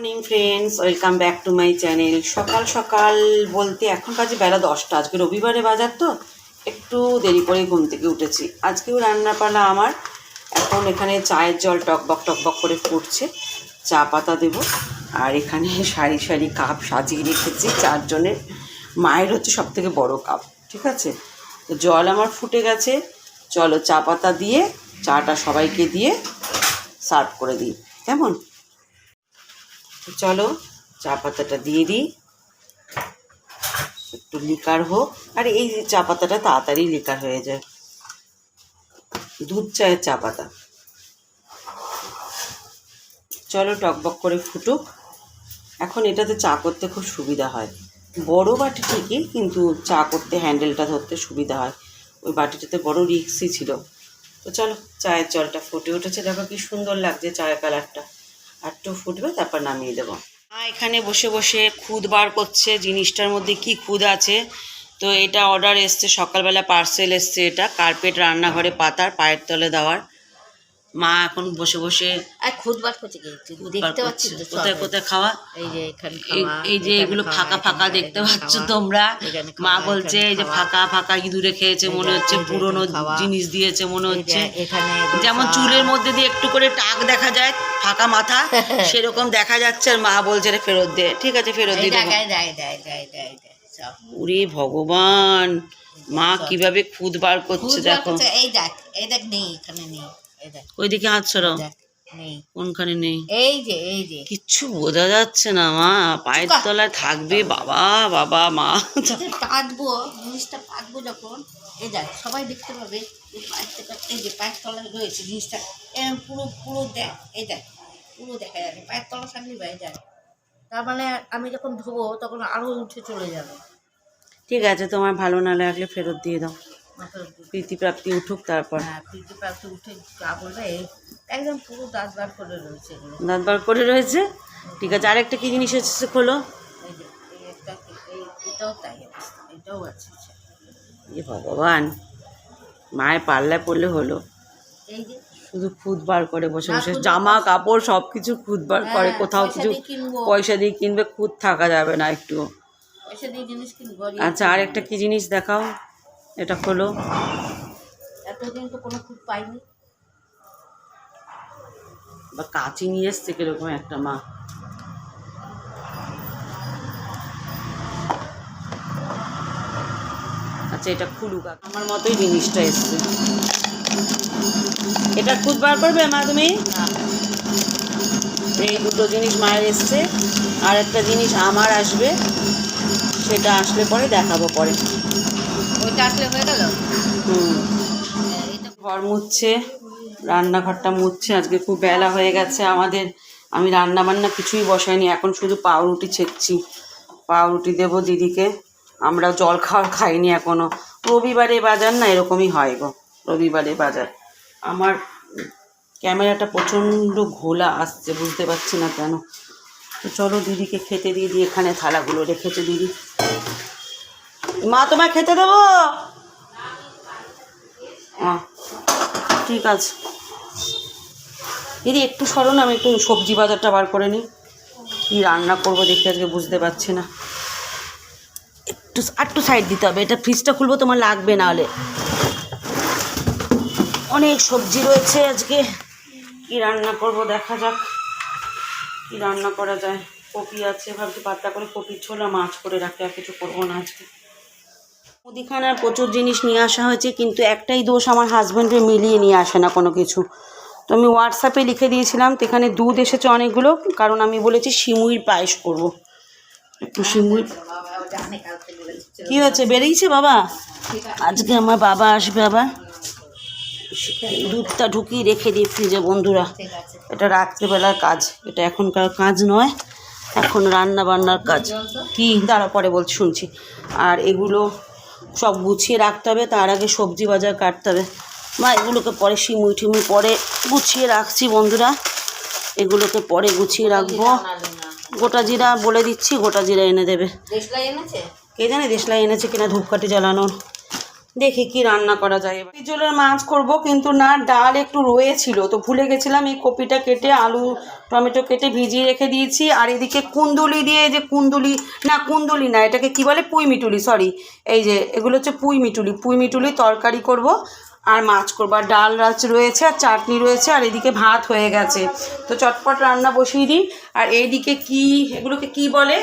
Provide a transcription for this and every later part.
Morning friends welcome back to my channel সকাল সকাল বলতে এখন বাজে বেলা দশটা। আজকে রবিবারে বাজার তো, একটু দেরি করে ঘুম থেকে উঠেছি। আজকেও রান্না পালা আমার। এখন এখানে চায়ের জল টকবক টকবক করে ফুটছে। চা পাতা দেব। আর এখানে সারি সারি কাপ সাজিয়ে রেখেছি চারজনের। মায়ের হচ্ছে সব থেকে বড়ো কাপ, ঠিক আছে? তো জল আমার ফুটে গেছে। চলো চা পাতা দিয়ে, চাটা সবাইকে দিয়ে সার্ভ করে দিই। কেমন? চলো, চা পাতাটা দিয়ে দিই। একটু লিকার হোক। আর, এই চা পাতাটা তাড়াতাড়ি লিকার হয়ে যায়। দুধ চায়ের চা পাতা। চলো টকবক করে ফুটুক। এখন এটাতে চা করতে খুব সুবিধা হয়। বড় বাটি ঠিকই, কিন্তু চা করতে হ্যান্ডেলটা ধরতে সুবিধা হয়। ওই বাটিটাতে বড় রিক্সই ছিল। তো চলো, চায়ের জলটা ফুটে উঠেছে। দেখো কি সুন্দর লাগছে চায়ের কালারটা। একটু ফুটবে, তারপর নামিয়ে দেবো। মা এখানে বসে বসে খুদ বার করছে, জিনিসটার মধ্যে কি খুদ আছে? তো এটা অর্ডার এসছে, সকালবেলা পার্সেল এসছে এটা। কার্পেট রান্নাঘরে পাতার পায়ের তলে দেওয়ার। মা এখন বসে বসে করছে দেখতে কোথায় কোথায় খাওয়া? এই যে এই- যে এগুলো ফাঁকা ফাঁকা দেখতে পাচ্ছ তোমরা? মা বলছে এই যে ফাঁকা ফাঁকা ইঁদুরে খেয়েছে মনে হচ্ছে পুরনো জিনিস দিয়েছে মনে হচ্ছে। যেমন চুলের মধ্যে দিয়ে একটু করে টাক দেখা যায় ফাঁকা মাথা সেরকম দেখা যাচ্ছে আর মা বলছে রে ফেরত দে। ঠিক আছে ফেরত দিয়ে ওরে ভগবান মা কীভাবে খুদ বার করছে দেখো। এই দেখ এই দেখ নেই এখানে নেই। ওইদিকে হাত সরাও। কোনখানে নেই? এই যে এই যে। কিচ্ছু বোঝা যাচ্ছে না মা। পায়ের তলায় থাকবে বাবা বাবা মা। পাতবো জিনিসটা পাতবো যখন এই দেখ সবাই দেখতে পাবে এই পায়ের এই যে পায়ের তলায় রয়েছে জিনিসটা। এরকম পুরো পুরো দেখ এই দেখ পুরো দেখা যাবে। পায়ের তলা থাকলে ভাই যায় তার মানে আমি যখন ধোবো তখন আরও উঠে চলে যাবে। ঠিক আছে তোমার ভালো না লাগলে ফেরত দিয়ে দাও। মাথার প্রীতি প্রাপ্তি উঠুক তারপর। হ্যাঁ পিঠে উঠে যা বলবে একদম পুরো দাঁত বার করে রয়েছে দাঁত বার করে রয়েছে? ঠিক আছে আরেকটা কি জিনিস এসেছে খোলো? এটাও তাই এটাও আছে এ ভগবান মায়ের পাল্লায় পড়লে হলো। এই যে শুধু খুদ বার করে বসে বসে জামা কাপড় সব কিছু খুদ বার করে হ্যাঁ, কোথাও কিছু পয়সা দিয়ে কিনবে খুদ থাকা যাবে না একটু। পয়সা দিয়ে জিনিস কিনবো আর একটা কি জিনিস দেখাও? এটা খোলো এতদিন তো কোনো খুব পাইনি। বা কাঁচি নিয়ে এসছে কীরকম একটা মা। আচ্ছা এটা খুলুক। আমার মতোই জিনিসটা এসছে। এটা খুদ বার করবে মা তুমি? এই দুটো জিনিস মায়ের এসছে। আর একটা জিনিস আমার আসবে। সেটা আসলে পরে দেখাবো পরে। ঘর মুছছে, রান্নাঘরটা মুছছে, আজকে খুব বেলা হয়ে গেছে আমাদের। আমি রান্না বান্না কিছুই বসাইনি, এখন শুধু পাউরুটি ছেঁকছি। পাউরুটি দেবো দিদিকে। আমরা জল খাওয়ার খাইনি এখনও। রবিবারে বাজার না এরকমই হয় গো, রবিবারে বাজার। আমার ক্যামেরাটা প্রচণ্ড ঘোলা আসছে, বুঝতে পারছি না কেন। তো চলো দিদিকে খেতে দিয়ে দিই, এখানে থালাগুলো রেখেছে দিদি। মা, তোমায় খেতে দেবো? ঠিক আছে। দিদি, একটু সরো না, আমি একটু সবজি বাজারটা বার করে নিই। কী রান্না করব দেখে, আজকে বুঝতে পারছি না। একটু একটু সাইড দিতে হবে। এটা ফ্রিজটা খুলবো, তোমার লাগবে না হলে। অনেক সবজি রয়েছে আজকে। কি রান্না করব, দেখা যাক। কি রান্না করা যায়? কপি আছে, ভাবছি পাতলা করে কপি ছোলা মাছ করে রাখতে আর কিছু করব না আজকে। মুদিখানার প্রচুর জিনিস নিয়ে আসা হয়েছে, কিন্তু একটাই দোষ আমার হাজব্যান্ডের মিলিয়ে নিয়ে আসে না কোনো কিছু। তো আমি হোয়াটসঅ্যাপে লিখে দিয়েছিলাম, তো এখানে দুধ এসেছে অনেকগুলো, কারণ আমি বলেছি সিমুইর পায়েস করব। একটু শিমুই। কী হয়েছে, বেরিয়েছে বাবা? আজকে আমার বাবা আসবে আবার। দুধটা ঢুকিয়ে রেখে দিই ফ্রিজে বন্ধুরা। এটা রাত্রিবেলার কাজ, এটা এখনকার কাজ নয়, এখন রান্না বান্নার কাজ। কি? দাঁড়া পরে বলছি, শুনছি। আর এগুলো সব গুছিয়ে রাখতে হবে তার আগে সবজি বাজার কাটতে হবে। মা এগুলোকে পরে শিমুই ঠিমুই পরে গুছিয়ে রাখছি বন্ধুরা। এগুলোকে পরে গুছিয়ে রাখব। গোটা জিরা বলে দিচ্ছি গোটা জিরা এনে দেবে। কে জানে দেশলাই এনেছে কিনা ধূপকাঠি জ্বালানোর। দেখি কি রান্না করা যায় এবার। পিজলের মাছ করব, কিন্তু না, ডাল একটু রয়েছিল তো ভুলে গেছিলাম এই কপিটা কেটে আলু, টমেটো কেটে ভিজিয়ে রেখে দিয়েছি। আর এদিকে কুন্দুলি দিয়ে যে কুন্দুলি, না কুন্দুলি না, এটাকে কি বলে? পুঁই মিটুলি সরি এই যে, এগুলো হচ্ছে পুঁই মিটুলি। পুঁই মিটুলি তরকারি করব, আর মাছ করব। আর ডাল রাচ রয়েছে, আর চাটনি রয়েছে, আর এদিকে ভাত হয়ে গেছে। তো চটপট রান্না বসিয়ে দিই। আর এইদিকে কি, এগুলোকে কি বলে?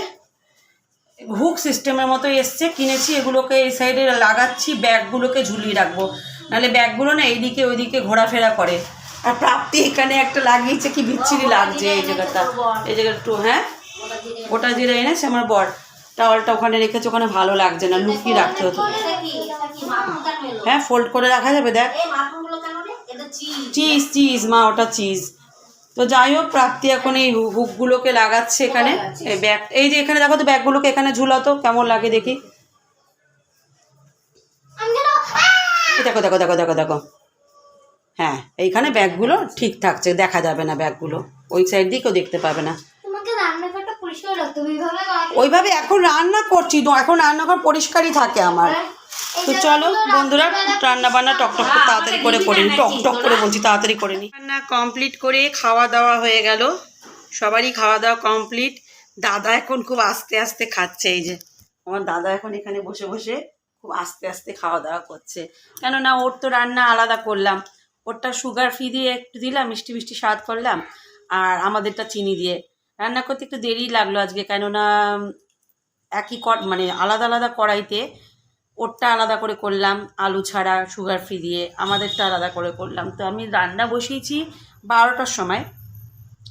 হুক সিস্টেমের মতো এসছে কিনেছি এগুলোকে এই সাইডে লাগাচ্ছি ব্যাগগুলোকে ঝুলিয়ে রাখব। নাহলে ব্যাগগুলো না এইদিকে ওইদিকে ঘোরাফেরা করে। আর প্রাপ্তি এখানে একটা লাগিয়েছে কি বিচ্ছিরি লাগছে এই জায়গাটা। এই জায়গাটা একটু হ্যাঁ? গোটা জিরে এনেছে আমার বর টাওয়ালটা ওখানে রেখেছে ওখানে ভালো লাগছে না লুকিয়ে রাখতে হতো। হ্যাঁ ফোল্ড করে রাখা যাবে দেখ। চিজ চিজ মা ওটা চিজ তো যাই হোক প্রাপ্তি এখন এই হুকগুলোকে লাগাচ্ছে এখানে। এই ব্যাগ এই যে এখানে দেখো তো ব্যাগগুলোকে এখানে ঝুলাতো কেমন লাগে দেখি। দেখো দেখো দেখো দেখো দেখো। হ্যাঁ এইখানে ব্যাগগুলো ঠিক থাকছে দেখা যাবে না ব্যাগগুলো। ওই সাইড দিয়ে কেউ দেখতে পাবে না। ওইভাবে এখন রান্না করছি তো এখন রান্নাঘর পরিষ্কারই থাকে আমার। তো চলো বন্ধুরা রান্না বান্না টক টক করে তাড়াতাড়ি করে করে নি, টক টক করে বলছি তাড়াতাড়ি করে নি। রান্না কমপ্লিট করে খাওয়া দাওয়া হয়ে গেল। সবারই খাওয়া দাওয়া কমপ্লিট দাদা এখন খুব আস্তে আস্তে খাচ্ছে এই যে। আমার দাদা এখন এখানে বসে বসে খুব আস্তে আস্তে খাওয়া দাওয়া করছে। কেননা ওর তো রান্না আলাদা করলাম। ওরটা সুগার ফ্রি দিয়ে একটু দিলাম, মিষ্টি মিষ্টি স্বাদ করলাম, আর আমাদেরটা চিনি দিয়ে। রান্না করতে একটু দেরি লাগল আজকে, কেননা একই মানে আলাদা আলাদা কড়াইতে ওরটা আলাদা করে করলাম, আলু ছাড়া সুগার ফ্রি দিয়ে আমাদেরটা আলাদা করে করলাম। তো আমি রান্না বসিয়েছি বারোটার সময়।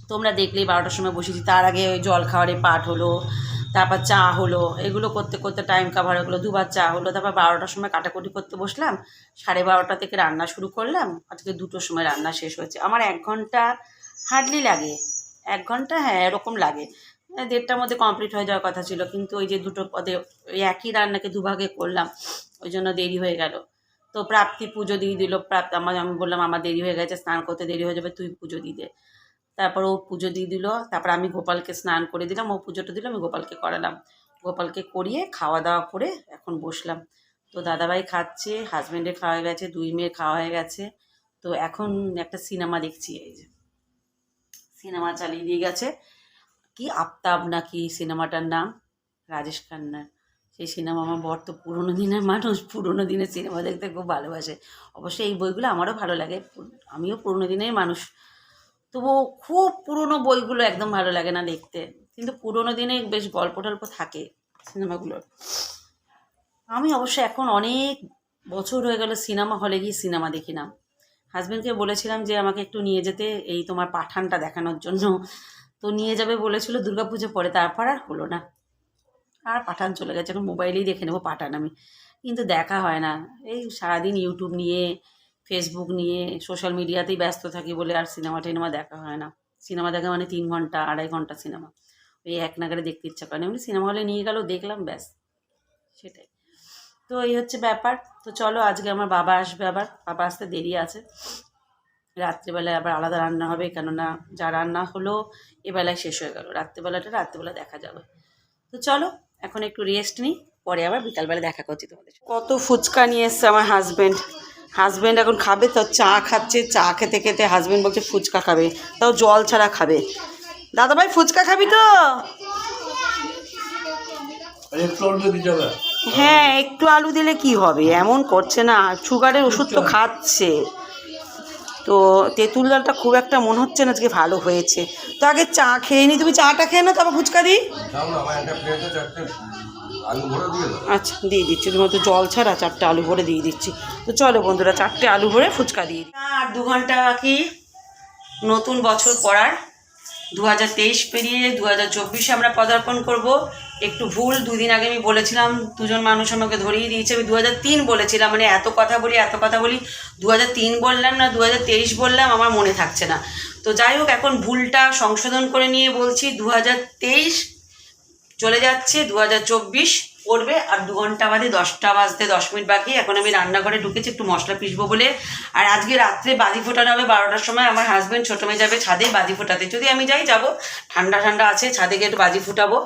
তোমরা দেখলেই বারোটার সময় বসেছি তার আগে ওই জল খাওয়ারে পাঠ হলো, তারপর চা হলো, এগুলো করতে করতে টাইম কাভার হলো দুবার চা হলো, তারপর বারোটার সময় কাটাকুটি করতে বসলাম। সাড়ে বারোটা থেকে রান্না শুরু করলাম, আজকে দুটোর সময় রান্না শেষ হয়েছে। আমার এক ঘণ্টা হার্ডলি লাগে। এক ঘণ্টা হ্যাঁ এরকম লাগে। দেড়টার মধ্যে কমপ্লিট হয়ে যাওয়ার কথা ছিল, কিন্তু ওই যে দুটো পদে ওই একই রান্নাকে দুভাগে করলাম, ওই জন্য দেরি হয়ে গেল। তো প্রাপ্তি পুজো দিয়ে দিল, প্রাপ্ত, আমার আমি বললাম, আমার দেরি হয়ে গেছে, স্নান করতে দেরি হয়ে যাবে, তুই পুজো দিয়ে দে। তারপর ও পুজো দিয়ে দিল, তারপর আমি গোপালকে স্নান করে দিলাম, ও পুজোটা দিল, আমি গোপালকে করালাম। গোপালকে করিয়ে খাওয়া দাওয়া করে এখন বসলাম। তো দাদাভাই খাচ্ছে হাজব্যান্ডের খাওয়া হয়ে গেছে, দুই মেয়ের খাওয়া হয়ে গেছে। তো এখন একটা সিনেমা দেখছি, এই যে। সিনেমা চালিয়ে দিয়ে গেছে। কি আফতাব নাকি সিনেমাটার নাম? রাজেশ খান্নার সেই সিনেমা আমার বর তো পুরোনো দিনের মানুষ, পুরোনো দিনের সিনেমা দেখতে খুব ভালোবাসে। অবশ্যই এই বইগুলো আমারও ভালো লাগে। আমিও পুরোনো দিনের মানুষ। তবুও খুব পুরোনো বইগুলো একদম ভালো লাগে না দেখতে। কিন্তু পুরোনো দিনে বেশ গল্প টল্প থাকে সিনেমাগুলোর। আমি অবশ্য এখন অনেক বছর হয়ে গেল সিনেমা হলে গিয়ে সিনেমা দেখি না। হাজব্যান্ডকে বলেছিলাম যে, আমাকে একটু নিয়ে যেতে, এই তোমার পাঠানটা দেখানোর জন্য। তো নিয়ে যাবে বলেছিল, দুর্গাপুজো পরে, তারপর আর হলো না। আর পাঠান চলে গেছে, এখন মোবাইলেই দেখে নেব পাঠান আমি। কিন্তু দেখা হয় না। এই সারাদিন ইউটিউব নিয়ে, ফেসবুক নিয়ে, সোশ্যাল মিডিয়াতেই ব্যস্ত থাকি বলে আর সিনেমা টিনেমা দেখা হয় না। সিনেমা দেখা মানে তিন ঘণ্টা, আড়াই ঘণ্টা সিনেমা। ওই এক নাগারে দেখতে ইচ্ছা করে এমনি সিনেমা হলে নিয়ে গেল, দেখলাম, ব্যাস। সেটাই। তো এই হচ্ছে ব্যাপার। তো চলো, আজকে আমার বাবা আসবে আবার। বাবা আসতে দেরি আছে। রাত্রিবেলায় আবার আলাদা রান্না হবে কেননা যা রান্না হলো এবেলায় শেষ হয়ে গেল। রাত্রিবেলাটা রাত্রিবেলা দেখা যাবে। তো চলো এখন একটু রেস্ট নিই পরে আবার বিকালবেলা দেখা করছি তোমাদের কত ফুচকা নিয়ে এসছে আমার হাজব্যান্ড হাজব্যান্ড এখন খাবে তো চা খাচ্ছে চা খেতে খেতে হাজব্যান্ড বলছে ফুচকা খাবে তাও জল ছাড়া খাবে। দাদা ভাই ফুচকা খাবি তো? হ্যাঁ একটু আলু দিলে কি হবে? এমন করছে না সুগারের ওষুধ তো খাচ্ছে। তো তেঁতুল ডালটা খুব একটা মনে হচ্ছে না আজকে ভালো হয়েছে। তো আগে চা খেয়ে নি তুমি চাটা খেয়ে নাও তারপর ফুচকা দিই? আচ্ছা দিয়ে দিচ্ছি তোমার তো জল ছাড়া চারটে আলু ভরে দিয়ে দিচ্ছি। তো চলো বন্ধুরা চারটে আলু ভরে ফুচকা দিয়ে দিই। আর দু ঘণ্টা বাকি নতুন বছর পড়ার। দু হাজার তেইশ পেরিয়ে দু হাজার চব্বিশে আমরা পদার্পণ করব। একটু ভুল, দুদিন আগে আমি বলেছিলাম, দুজন মানুষ আমাকে ধরিয়ে দিয়েছে, আমি দু তিন বলেছিলাম মানে এত কথা বলি, এত কথা বলি দু তিন বললাম না দু তেইশ বললাম, আমার মনে থাকছে না। তো যাই হোক, এখন ভুলটা সংশোধন করে নিয়ে বলছি দু তেইশ চলে যাচ্ছে দু চব্বিশ পড়বে, আর দু ঘণ্টা বাদে দশটা বাজতে দশ মিনিট বাকি, এখন আমি রান্নাঘরে ঢুকেছি, একটু মশলা পিসবো বলে। আর আজকে রাত্রে বাদি ফোটানো হবে বারোটার সময়, আমার হাজব্যান্ড ছোটো মেয়ে যাবে ছাদে বাজি ফোটাতে। যদি আমি যাই, যাব, ঠান্ডা ঠান্ডা আছে, ছাদে গিয়ে একটু বাজি ফুটাবো।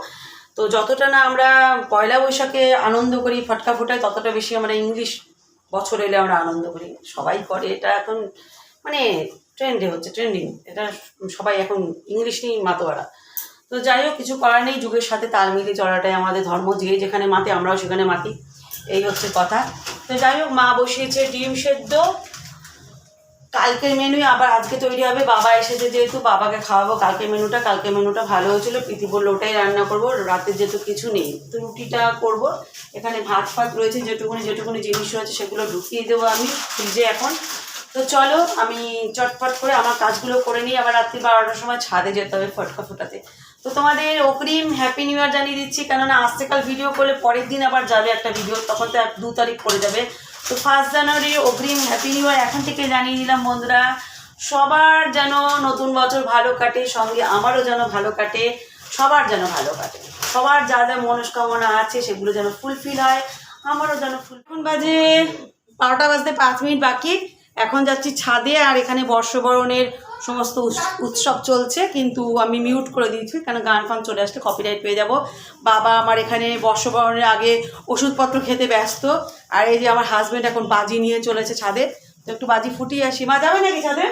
তো যতটা না আমরা পয়লা বৈশাখে আনন্দ করি, ফটকা ফোটাই, ততটা বেশি আমরা ইংলিশ বছর এলে আমরা আনন্দ করি। সবাই করে, এটা এখন মানে ট্রেন্ডে হচ্ছে ট্রেন্ডিং এটা সবাই এখন ইংলিশ নিয়েই মাতোয়ারা। তো যাই হোক, কিছু করার নেই, যুগের সাথে তাল মিলিয়ে চলাটাই আমাদের ধর্ম যে যেখানে মাতে আমরাও সেখানে মাতি। এই হচ্ছে কথা। তো যাই হোক, মা বসিয়েছে ডিম সেদ্ধ। কালকের মেনু আবার আজকে তৈরি হবে। বাবা এসেছে যেহেতু, বাবাকে খাওয়াবো। কালকের মেনুটা কালকের মেনুটা ভালো হয়েছিল। প্রীতি বলল ওটাই রান্না করব। রাতে যেহেতু কিছু নেই, তো রুটিটা করব। এখানে ভাত ফাত রয়েছে, যেটুকুনি যেটুকুনি জিনিস রয়েছে সেগুলো ঢুকিয়ে দেবো আমি ফ্রিজে এখন। তো চলো, আমি চটপট করে আমার কাজগুলো করে নিই। আবার রাত্রি বারোটার সময় ছাদে যেতে হবে ফটকা ফোটাতে। তো তোমাদের অগ্রিম হ্যাপি নিউ ইয়ার জানিয়ে দিচ্ছি, কেননা আজকেকাল ভিডিও করলে পরের দিন আবার যাবে একটা ভিডিও তখন তো দু তারিখ পড়ে যাবে। তো ফার্স্ট জানুয়ারি অগ্রিম হ্যাপি নিউ ইয়ার এখন থেকে জানিয়ে দিলাম বন্ধুরা, সবার যেন নতুন বছর ভালো কাটে, সঙ্গে আমারও যেন ভালো কাটে, সবার যেন ভালো কাটে। সবার যা যা মনস্কামনা আছে সেগুলো যেন ফুলফিল হয়, আমারও যেন ফুল বাজে বারোটা বাজতে পাঁচ মিনিট বাকি। এখন যাচ্ছি ছাদে আর এখানে বর্ষবরণের সমস্ত উৎস- উৎসব চলছে কিন্তু আমি মিউট করে দিয়েছি কেন গান ফান চলে আসলে কপিরাইট পেয়ে যাব। বাবা আমার এখানে বর্ষবরণের আগে ওষুধপত্র খেতে ব্যস্ত আর এই যে আমার হাজব্যান্ড এখন বাজি নিয়ে চলেছে ছাদে। তো একটু বাজি ফুটিয়ে আসি। মা যাবে নাকি ছাদে।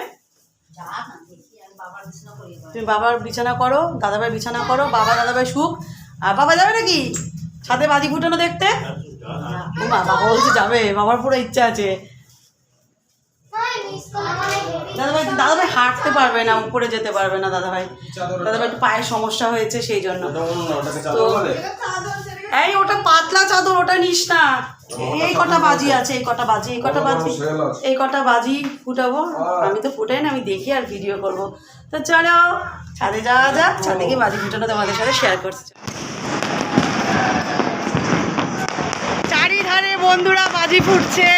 তুমি বাবার বিছানা করো দাদাভাই বিছানা করো বাবা দাদাভাই সুখ আর বাবা যাবে নাকি? ছাদে বাজি ফুটানো দেখতে? বাবা বলছে যাবে বাবার পুরো ইচ্ছা আছে। দাদাভাই দাদাভাই হাঁটতে পারবে না উপরে যেতে পারবে না দাদাভাই। দাদাভাই একটু পায়ের সমস্যা হয়েছে সেই জন্য। বলে? এই ওটা পাতলা চাদর ওটা নিস না। এই কটা বাজি আছে এই কটা বাজি এই কটা বাজি এই কটা বাজি ফুটাবো। আমি তো ফুটাই না আমি দেখি আর ভিডিও করব। তো চলো ছাদে যাওয়া যাক ছাদে গিয়ে বাজি ফুটানো তোমাদের সাথে শেয়ার করছি। চারিধারে বন্ধুরা বাজি ফুটছে।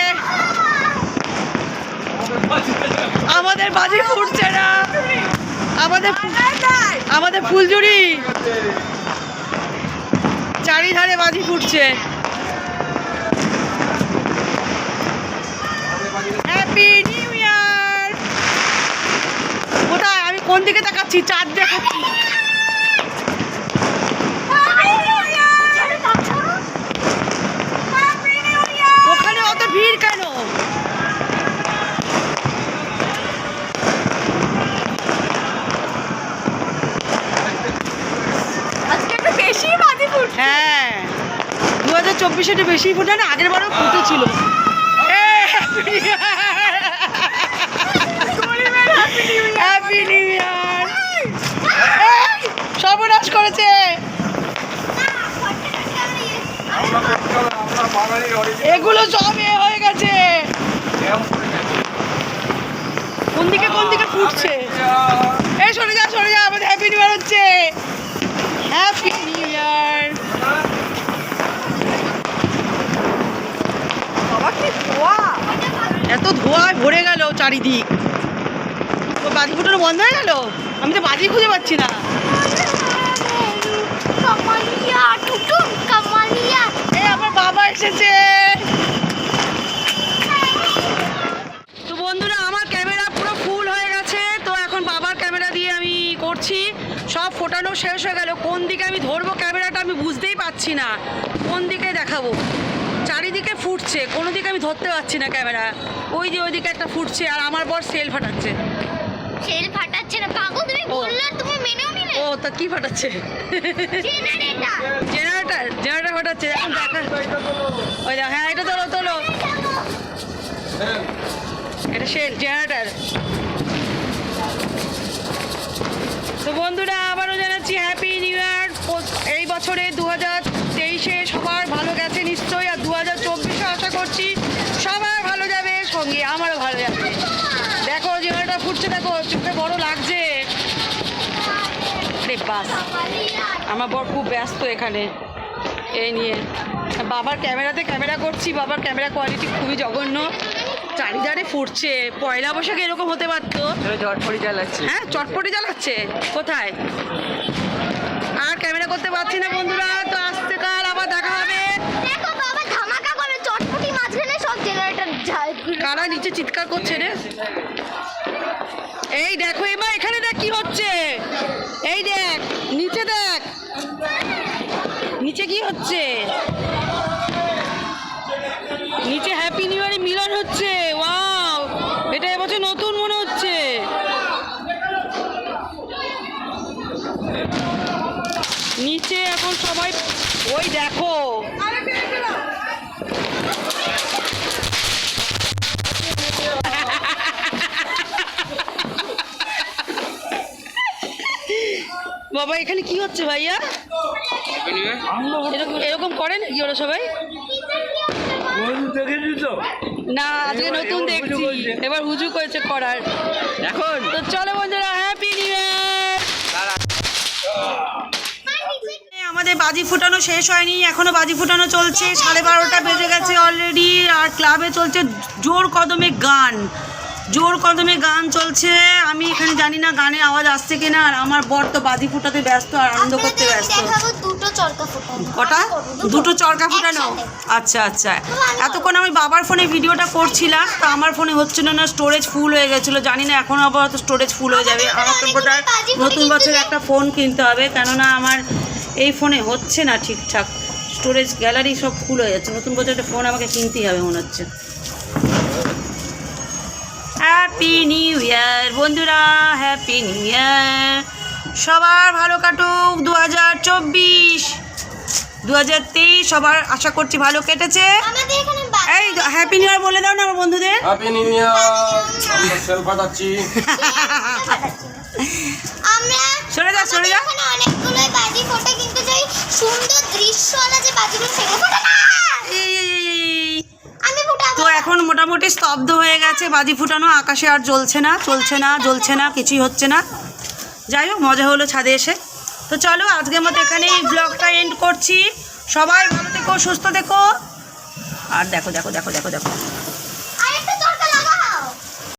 আমাদের বাজি ফুটছে না। আমাদের আমাদের ফুলঝুরি। চারিধারে বাজি ফুটছে। কোথায়? আমি কোন দিকে তাকাচ্ছি? চাঁদ দেখাচ্ছি ওখানে অত ভিড় কেন আজকে একটু বেশি বাজি ফুটছে হ্যাঁ দু হাজার চব্বিশে বেশি ফুটে না আগের বারও ফুটেছিল হ্যাপি নিউ ইয়ার সর্বনাশ করেছে। এগুলো সব এ হয়ে গেছে। কোন দিকে কোন দিকে ফুটছে? এই সরে যা সরে যা, আমাদের হ্যাপি নিউ ইয়ার হচ্ছে। হ্যাপি নিউ ইয়ার এত ধোঁয়ায় ভরে গেল চারিদিক। তো বাজি ফুটানো বন্ধ হয়ে গেল? আমি তো বাজি খুঁজে পাচ্ছি না। কামালিয়া এই আমার বাবা এসেছে। তো বন্ধুরা আমার ক্যামেরা পুরো ফুল হয়ে গেছে। তো এখন বাবার ক্যামেরা দিয়ে আমি করছি। সব ফোটানো শেষ হয়ে গেল। কোন দিকে আমি ধরবো ক্যামেরাটা আমি বুঝতেই পারছি না। কোন দিকে দেখাবো? চারিদিকে ফুটছে কোনো দিকে আমি ধরতে পারছি না ক্যামেরা। ওই যে ওইদিকে একটা ফুটছে আর আমার বর সেল ফাটাচ্ছে। সেল ফাটাচ্ছে না পাগল তুমি। বললে তুমি মেনেও নিলে। ও তা কি ফাটাচ্ছে? Generator generator ফাটাচ্ছে। এখন দেখা। ওই দেখ হ্যাঁ এটা তোলো তোলো। এটা সেল জেনারেটার তো বন্ধুরা আবারও জানাচ্ছি হ্যাপি নিউ ইয়ার এই বছরে দু হাজার তেইশে সবার ভালো গেছে নিশ্চয়ই আর দু করছি সবার ভালো যাবে সঙ্গে আমারও ভালো যাবে। দেখো জেনারেটার ফুটছে দেখো চোখে বড় লাগছে। বাস আমার বর খুব ব্যস্ত এখানে। এই নিয়ে বাবার ক্যামেরাতে ক্যামেরা করছি বাবার ক্যামেরা কোয়ালিটি খুবই জঘন্য। চারিধারে ফুটছে পয়লা বৈশাখে এরকম হতে পারতো। ঝটপটি জ্বালাচ্ছে। হ্যাঁ চটপটি জ্বালাচ্ছে কোথায়? আর ক্যামেরা করতে পারছি না বন্ধুরা তো আসতে কাল আবার দেখা হবে দেখো বাবা ধামাকা করে চটপটি মাঝখানে সব জেনারেটর যায় কারা নিচে চিৎকার করছে রে। এই দেখো এমা এখানে দেখ কি হচ্ছে। এই দেখ, নিচে দেখ। নিচে কি হচ্ছে? নিচে হ্যাপি নিউ ইয়ারে মিলন হচ্ছে। ওয়াও এটা এবছর নতুন মনে হচ্ছে। নিচে এখন সবাই ওই দেখো বাবা এখানে কি হচ্ছে ভাইয়া? এরকম এরকম করেন কি ওরা সবাই? না আজকে নতুন দেখছি। এবার হুজু করেছে করার। এখন। তো চলো বন্ধুরা হ্যাপি নিউ আমাদের বাজি ফুটানো শেষ হয়নি এখনও বাজি ফুটানো চলছে সাড়ে বারোটা বেজে গেছে অলরেডি আর ক্লাবে চলছে জোর কদমে গান। জোর কদমে গান চলছে। আমি এখানে জানি না গানের আওয়াজ আসছে কিনা আর আমার বর তো বাজি ফুটাতে ব্যস্ত আর আনন্দ করতে ব্যস্ত। দুটো চরকা কটা? দুটো। চরকা ফুটানো? আচ্ছা আচ্ছা। এতক্ষণ আমি বাবার ফোনে ভিডিওটা করছিলাম তা আমার ফোনে হচ্ছিল না স্টোরেজ ফুল হয়ে গেছিল। জানি না এখন আবার হয়তো স্টোরেজ ফুল হয়ে যাবে। আমাকে বোধহয় নতুন বছরে একটা ফোন কিনতে হবে কেননা আমার এই ফোনে হচ্ছে না ঠিকঠাক। স্টোরেজ গ্যালারি সব ফুল হয়ে যাচ্ছে। নতুন বছর একটা ফোন আমাকে কিনতেই হবে মনে হচ্ছে। হ্যাপি নিউ ইয়ার বন্ধুরা হ্যাপি নিউ ইয়ার সবার ভালো কাটুক দু হাজার চব্বিশ। দু হাজার তেইশ সবার আশা করছি ভালো কেটেছে। এই হ্যাপি নিউ ইয়ার বলে দাও না আমার বন্ধুদের। হ্যাপি নিউ ইয়ার সরে যা, সরে যা। অনেকগুলোই বাজি ফোটে কিন্তু যে সুন্দর দৃশ্যওয়ালা যে বাজিগুলো সেগুলো ফোটে না এই, এই, এই, এই। আমি ফুটাবো তো এখন মোটামুটি স্তব্ধ হয়ে গেছে, বাজি ফুটানো, আকাশে আর জ্বলছে না, চলছে না, জ্বলছে না, কিছুই হচ্ছে না। যাই হোক, মজা হলো ছাদে এসে। তো চলো আজকে মতো এখানে এই ব্লগটা এন্ড করছি। সবাই ভালো থেকো, সুস্থ থেকো। আর দেখো দেখো দেখো দেখো দেখো।